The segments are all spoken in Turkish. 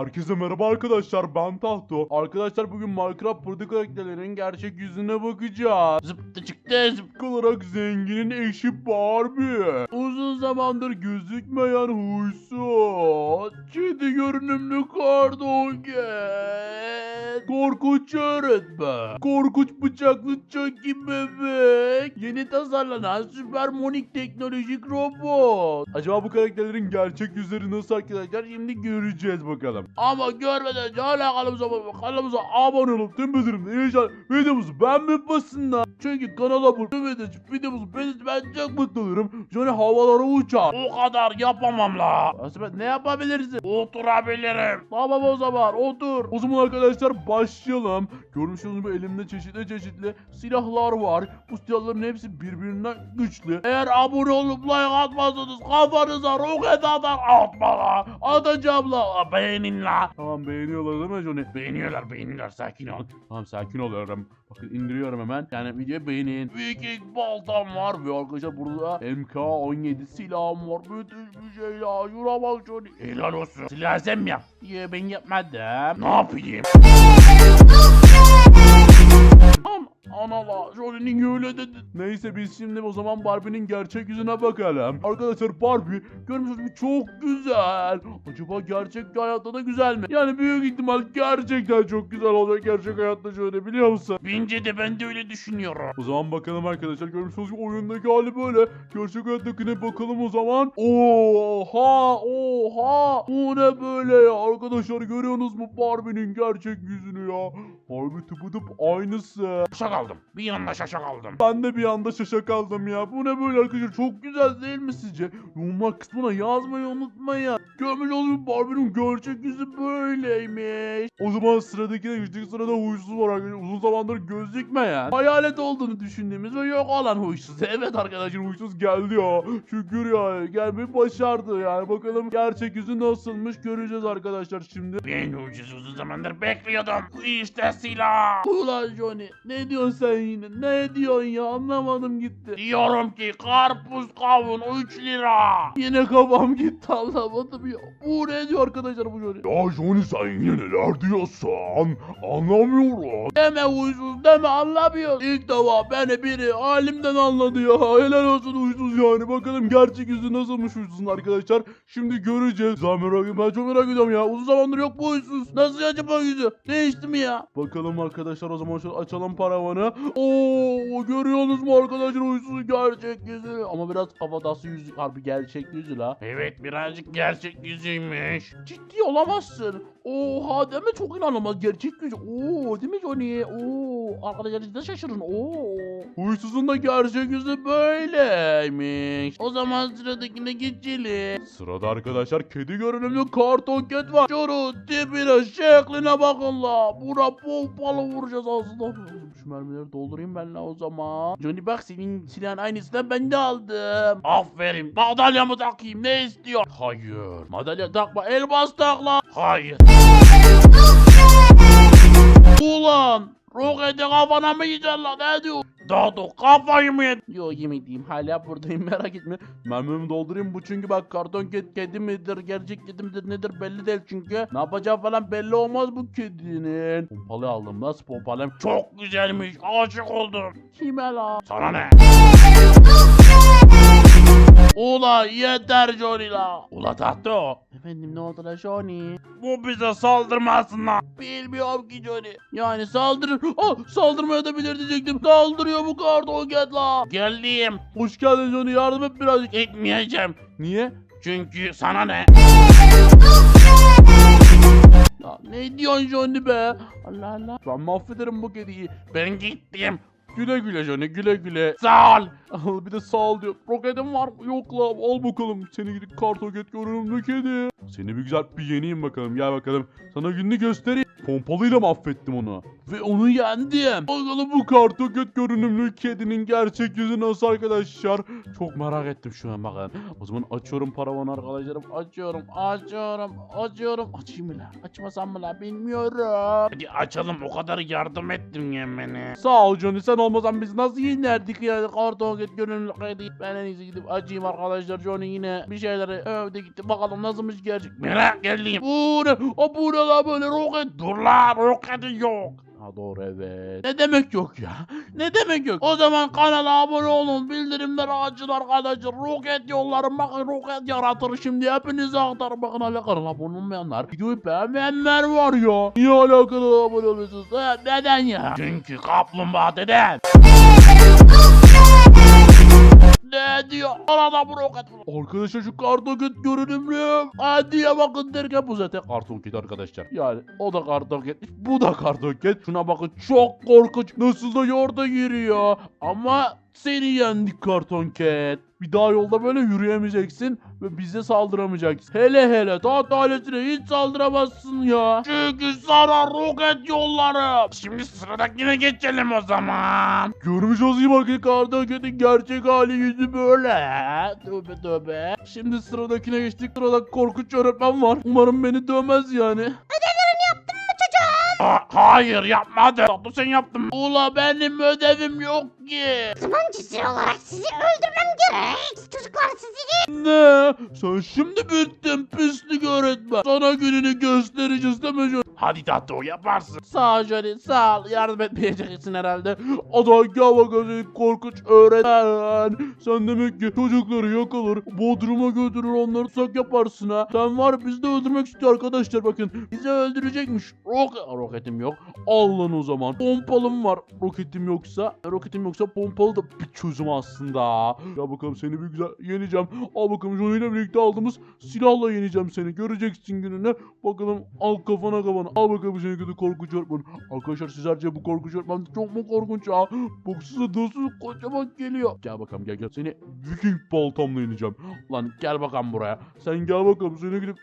Herkese merhaba arkadaşlar ben Tahto. Arkadaşlar bugün Minecraft Party karakterlerinin gerçek yüzüne bakacağız. Zıptı çıktı zıp. İlk olarak zenginin eşi Barbie. Uzun zamandır gözükmeyen huysuz. Kedi görünümlü kardoket. Korkunç öğretmen. Korkunç bıçaklı Chucky bebek. Yeni tasarlanan süper monik teknolojik robot. Acaba bu karakterlerin gerçek yüzleri nasıl arkadaşlar? Şimdi göreceğiz bakalım. Ama görmeden hala kanalımıza kanalımıza abone olup tüm bildirimleri videomuzu beğenmeyi basınlar. Çünkü kanala abone de videomuzu beğenirse ben çok mutlu olurum. Johnny havalara uçar. O kadar yapamam la. Aslında ne yapabilirsin? Oturabilirim. Tamam o zaman otur. O zaman arkadaşlar başlayalım. Görmüş olduğunuz gibi elimde çeşitli çeşitli silahlar var. Bu silahların hepsi birbirinden güçlü. Eğer abone olup like atmazsanız kafanıza roket atar atma la. Atacağım la. Beğenin la. Tamam beğeniyorlar değil mi Johnny? Beğeniyorlar beğeniyorlar sakin ol. Tamam sakin oluyorum. Bakın indiriyorum hemen. Yani videoyu beğenin. Viking baltam var. Ve arkadaşlar burada MK17 silahım var. Müthiş bir şey ya. Şuna bak Johnny. Helal olsun. Silah sen mi yap? Ya ben yapmadım. Ne yapayım? Am ana la Johnny'nin öyle dedi. Neyse biz şimdi o zaman Barbie'nin gerçek yüzüne bakalım. Arkadaşlar Barbie görmüş olduğunuz gibi çok güzel. Acaba gerçek hayatta da güzel mi? Yani büyük ihtimal gerçekten çok güzel olacak gerçek hayatta şöyle biliyor musun? Bence de ben de öyle düşünüyorum. O zaman bakalım arkadaşlar görmüş olduğunuz gibi oyundaki hali böyle. Gerçek hayattakine bakalım o zaman. Oha oha. Bu ne böyle ya arkadaşlar görüyorsunuz mu Barbie'nin gerçek yüzünü ya. Barbie tıpıdıp aynısı. Şaşa kaldım. Bir yanda şaşa kaldım. Ben de bir anda şaşa kaldım ya. Bu ne böyle arkadaşlar? Çok güzel değil mi sizce? Yorumlar kısmına yazmayı unutmayın. Görmüş olduğunuz Barbie'nin gerçek yüzü böyleymiş. O zaman sıradaki de geçtik sırada huysuz var arkadaşlar. Uzun zamandır gözükmeyen. Hayalet olduğunu düşündüğümüz ve yok olan huysuz. Evet arkadaşlar huysuz geldi ya. Şükür ya. Gelmeyi başardı yani. Bakalım gerçek yüzü nasılmış göreceğiz arkadaşlar şimdi. Ben ucuz uzun zamandır bekliyordum. İşte silah. Ulan Johnny ne diyorsun sen yine? Ne diyorsun ya anlamadım gitti. Diyorum ki karpuz kavun 3 lira. Yine kafam gitti anlamadım ya. Bu ne diyor arkadaşlar bu Johnny? Ya Johnny sen yine neler diyorsun? Anlamıyorum. Deme huysuz deme anlamıyor. İlk defa beni biri halimden anladı ya. Helal olsun huysuz yani. Bakalım gerçek yüzü nasılmış huysuzun arkadaşlar. Şimdi göreceğiz. Güzel merak ediyorum. Ben çok merak ediyorum ya. Uzun zamandır yok bu huysuz. Nasıl acaba yüzü? Değişti mi ya? Bakalım arkadaşlar o zaman şöyle açalım paravanı. Oo görüyorsunuz mu arkadaşlar huysuzun gerçek yüzü. Ama biraz kafatası yüzü. Harbi gerçek yüzü la. Evet birazcık gerçek yüzüymüş. Ciddi olamazsın. Oha deme çok inanılmaz gerçek yüzü. Oo değil mi Johnny? Oo arkadaşlar siz şaşırın. Oo. Huysuzun da gerçek yüzü böyleymiş. O zaman sıradakine geçelim. Sırada arkadaşlar kedi görünümlü karton ket var. Şunu tipine şekline bakın la. Buna pompalı vuracağız aslında. Şu mermileri doldurayım ben la o zaman. Johnny bak senin silahın aynısından ben de aldım. Aferin. Madalyamı takayım ne istiyor? Hayır. Madalya takma elmas tak la. Hayır. Ulan roketi kafana mı yiyeceksin lan ne diyor? Dodo kafayı mı yedin? Yo yemediğim hala buradayım merak etme. Mermimi doldurayım bu çünkü bak karton kedi, kedi midir gerçek kedi midir nedir belli değil çünkü. Ne yapacağı falan belli olmaz bu kedinin. Pompalı aldım nasıl pompalım? Çok güzelmiş. Aşık oldum. Kime la? Sana ne? Ula yeter Johnny la. Ula Tahto. Efendim ne oldu la Johnny? Bu bize saldırmasın lan. Bilmiyorum ki Johnny. Yani saldırır. Ah saldırmaya da bilir diyecektim. Saldırıyor bu karton ket la. Geldim. Hoş geldin Johnny yardım et birazcık. Etmeyeceğim. Niye? Çünkü sana ne? Ya ne diyorsun Johnny be? Allah Allah. Ben mahvederim bu kediyi. Ben gittim. Güle güle Johnny güle güle. Sağ ol. Al bir de sağ ol diyor. Roketim var mı? Yok la al bakalım. Seni gidip kartoket görünümlü kedi. Seni bir güzel bir yeneyim bakalım. Gel bakalım. Sana gününü göstereyim. Pompalıyla mı affettim onu? Ve onu yendim. Bakalım bu kartoket görünümlü kedinin gerçek yüzü nasıl arkadaşlar? Çok merak ettim şu an bakın. O zaman açıyorum paravanı arkadaşlarım. Açıyorum, açıyorum, açıyorum. Açayım mı lan? Açmasam mı lan? Bilmiyorum. Hadi açalım o kadar yardım ettin yemeni. Sağ ol Johnny sen olmasan biz nasıl yenerdik ya karton git gönüllü kaydı. Ben en iyisi gidip açayım arkadaşlar Johnny yine bir şeyleri övdü gitti bakalım nasılmış gerçek. Merak ettim. Bu ne? O bu ne lan böyle roket? Dur la roketi yok. Ha doğru evet. Ne demek yok ya? Ne demek yok? O zaman kanala abone olun. Bildirimleri açın arkadaşlar. Roket yollarım bakın roket yaratır şimdi. Hepinize aktarım bakın hala kanala abone olmayanlar. Videoyu beğenmeyenler var ya. Niye hala kanala abone oluyorsunuz? Ha, neden ya? Çünkü kaplumbağa dedem. Ne diyor? Arada bu roket. Arkadaşlar şu kartoket görünümlü. Hadi ya bakın derken bu zaten kartoket arkadaşlar. Yani o da kartoket. Bu da kartoket. Şuna bakın çok korkunç. Nasıl da yorda giriyor. Ama seni yendik kartonket. Bir daha yolda böyle yürüyemeyeceksin ve bize saldıramayacaksın. Hele hele taht ailesine hiç saldıramazsın ya. Çünkü sana roket yollarım. Şimdi sıradakine geçelim o zaman. Görmüş olayım arkadaşlar kartoketin gerçek hali yüzü böyle. Tövbe tövbe. Şimdi sıradakine geçtik. Sırada korkunç öğretmen var. Umarım beni dövmez yani. Ha- hayır yapmadı. Tatlı sen yaptın. Ula benim ödevim yok ki. Zaman cüce olarak sizi öldürmem gerek. Çocuklar sizi Ne? Sen şimdi bittin pislik öğretmen. Sana gününü göstereceğiz değil mi? Hadi tatlı yaparsın. Sağ ol Johnny sağ ol. Yardım etmeyeceksin herhalde. Ada gel bakalım seni korkunç öğretmen. Sen demek ki çocukları yakalar. Bodrum'a götürür onları sak yaparsın ha. Sen var bizi de öldürmek istiyor arkadaşlar bakın. Bizi öldürecekmiş. Rok roketim yok. Al lan o zaman. Pompalım var. Roketim yoksa. Roketim yoksa pompalı da bir çözüm aslında. Ya bakalım seni bir güzel yeneceğim. Al bakalım Johnny ile birlikte aldığımız silahla yeneceğim seni. Göreceksin gününü. Bakalım al kafana kafana. Al bakalım seni kötü korkunç öğretmen. Arkadaşlar sizlerce bu korkunç öğretmen çok mu korkunç ya? Baksana nasıl kocaman geliyor. Gel bakalım gel gel. Seni Viking baltamla yeneceğim. Lan gel bakalım buraya. Sen gel bakalım seni gidip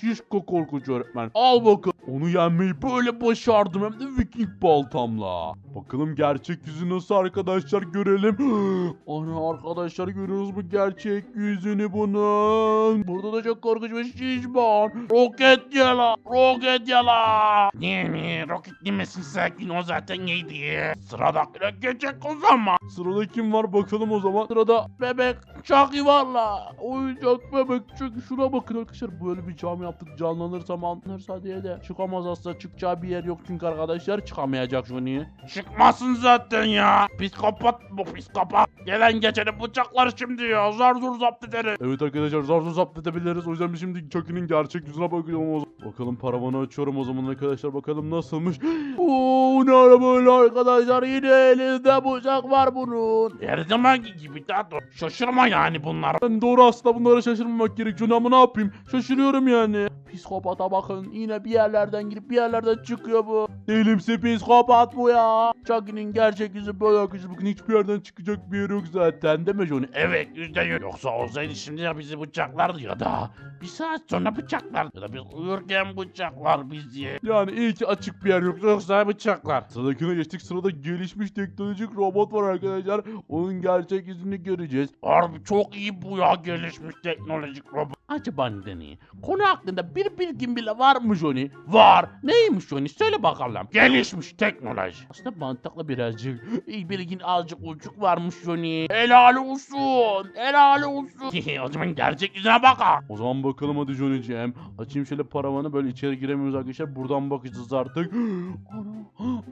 şişko korkunç öğretmen. Al bakalım. Onu yenmeyi böyle başardım hem de Viking baltamla. Bakalım gerçek yüzü nasıl arkadaşlar görelim. Ana arkadaşlar görüyoruz mu gerçek yüzünü bunun. Burada da çok korkunç bir şişman. Roket yala. Roket yala. Niye mi? Roket yemesin sakin o zaten yedi. Sıradakine geçecek o zaman. Sırada kim var bakalım o zaman. Sırada bebek Chucky varla. Oyuncak bebek çünkü şuna bakın arkadaşlar böyle bir cam yaptık canlanırsam anlarsa diye de çıkamaz aslında çıkacağı bir yer yok çünkü arkadaşlar çıkamayacak Johnny. Çıkmasın zaten ya. Psikopat bu psikopat. Gelen geçeni bıçaklar şimdi ya. Zar zor zapt ederiz. Evet arkadaşlar zar zor zapt edebiliriz o yüzden biz şimdi Chucky'nin gerçek yüzüne bakacağım o zaman. Bakalım paravanı açıyorum o zaman arkadaşlar bakalım nasılmış. Oo ne ara böyle arkadaşlar yine elinde bıçak var bunun. Her zamanki gibi tatlı. Şaşırma yani bunlar. Ben doğru aslında bunlara şaşırmamak gerekiyor ama ne yapayım? Şaşırıyorum yani. Psikopata bakın yine bir yerlerden girip bir yerlerden çıkıyor bu. Elimsi psikopat bu ya. Chucky'nin gerçek yüzü böyle arkadaşlar. Bakın hiçbir yerden çıkacak bir yer yok zaten değil mi Johnny? Evet yüzde yüz. Yoksa olsaydı şimdi ya bizi bıçaklardı ya da bir saat sonra bıçaklar ya da biz uyurken bıçaklar bizi. Yani iyi ki açık bir yer yok. Yoksa bıçaklar. Sıradakine geçtik. Sırada gelişmiş teknolojik robot var arkadaşlar. Onun gerçek yüzünü göreceğiz. Harbi çok iyi bu ya gelişmiş teknolojik robot. Acaba ne? Konu hakkında bir bilgin bile var mı Johnny? Var. Neymiş Johnny? Söyle bakalım. Gelişmiş teknoloji. Aslında mantıklı birazcık. İyi bilgin azıcık uçuk varmış Johnny. Helal olsun. Helal olsun. o zaman gerçek yüzüne bakalım. O zaman bakalım hadi Johnny'ciğim. Açayım şöyle paravanı böyle içeri giremiyoruz arkadaşlar. Buradan bakacağız artık. Ana, ana.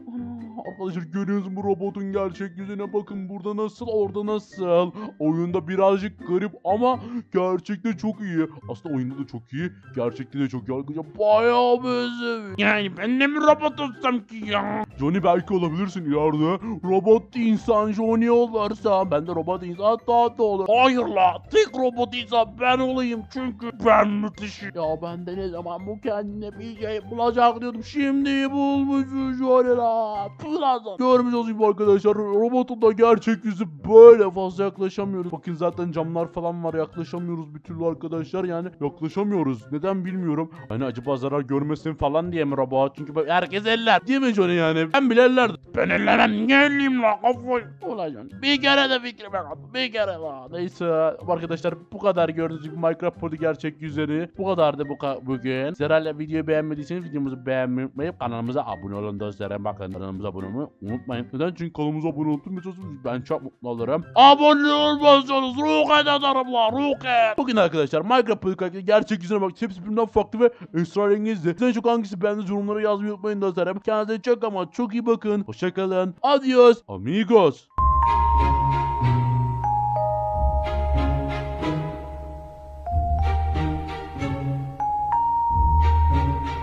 Arkadaşlar görüyorsunuz bu robotun gerçek yüzüne bakın. Burada nasıl orada nasıl. Oyunda birazcık garip ama gerçekte çok iyi. Aslında oyunda da çok iyi. Gerçekte de çok iyi arkadaşlar. Bayağı benziyor. Yani ben de mi robot olsam ki ya? Johnny belki olabilirsin ileride. Robot insan Johnny olursa ben de robot insan daha da olur. Hayır la tek robot insan ben olayım çünkü ben müthişim. Ya ben de ne zaman bu kendine bir şey bulacak diyordum. Şimdi bulmuşum Johnny la. Lazım. Görmüş gibi arkadaşlar robotun da gerçek yüzü böyle fazla yaklaşamıyoruz. Bakın zaten camlar falan var yaklaşamıyoruz bir türlü arkadaşlar yani yaklaşamıyoruz. Neden bilmiyorum. Hani acaba zarar görmesin falan diye mi robot? Çünkü bak herkes eller. Değil mi Johnny yani? Ben bile ellerdim. Ben ellemem ne elleyim la kafayı. Ulan bir kere de fikrime kaldı. Bir kere daha. Neyse arkadaşlar bu kadar gördüğünüz gibi Minecraft Podi gerçek yüzleri. Bu kadardı bu ka- bugün. Sizlerle videoyu beğenmediyseniz videomuzu beğenmeyi unutmayıp kanalımıza abone olun dostlarım. Bakın kanalımıza abone olmayı unutmayın. Neden? Çünkü kanalımıza abone olursanız ben çok mutlu olurum. Abone olmazsanız roket atarım la roket. Bugün arkadaşlar Minecraft Podcast gerçek yüzüne bak. Hepsi birbirinden farklı ve esrarengizdi. Size çok hangisi beğendiniz yorumlara yazmayı unutmayın dostlarım. Kendinize çok ama çok iyi bakın. Hoşçakalın. Adios. Amigos.